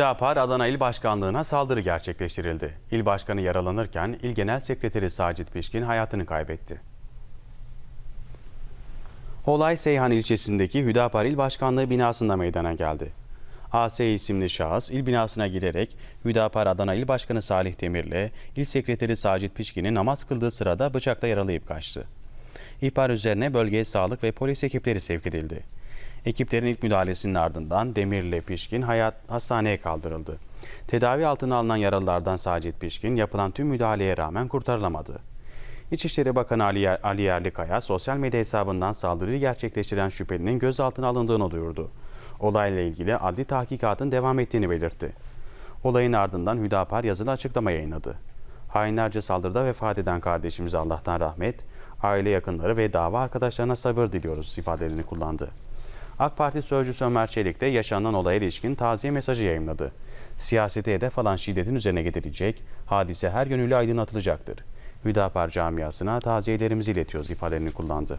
Hüdapar Adana İl Başkanlığı'na saldırı gerçekleştirildi. İl Başkanı yaralanırken İl Genel Sekreteri Sacit Pişkin hayatını kaybetti. Olay Seyhan ilçesindeki Hüdapar İl Başkanlığı binasında meydana geldi. AS isimli şahıs il binasına girerek Hüdapar Adana İl Başkanı Salih Demir'le İl Sekreteri Sacit Pişkin'i namaz kıldığı sırada bıçakla yaralayıp kaçtı. İhbar üzerine bölgeye sağlık ve polis ekipleri sevk edildi. Ekiplerin ilk müdahalesinin ardından Demir ile Pişkin hayat hastaneye kaldırıldı. Tedavi altına alınan yaralılardan Sacit Pişkin yapılan tüm müdahaleye rağmen kurtarılamadı. İçişleri Bakanı Ali, Ali Yerlikaya sosyal medya hesabından saldırıyı gerçekleştiren şüphelinin gözaltına alındığını duyurdu. Olayla ilgili adli tahkikatın devam ettiğini belirtti. Olayın ardından Hüdapar yazılı açıklama yayınladı. Hainlerce saldırıda vefat eden kardeşimize Allah'tan rahmet, aile yakınları ve dava arkadaşlarına sabır diliyoruz ifadelerini kullandı. AK Parti sözcüsü Ömer Çelik de yaşanan olaya ilişkin taziye mesajı yayınladı. Siyasete hedef alan şiddetin üzerine gidilecek, hadise her yönüyle aydınlatılacaktır. Hüdapar camiasına taziyelerimizi iletiyoruz ifadelerini kullandı.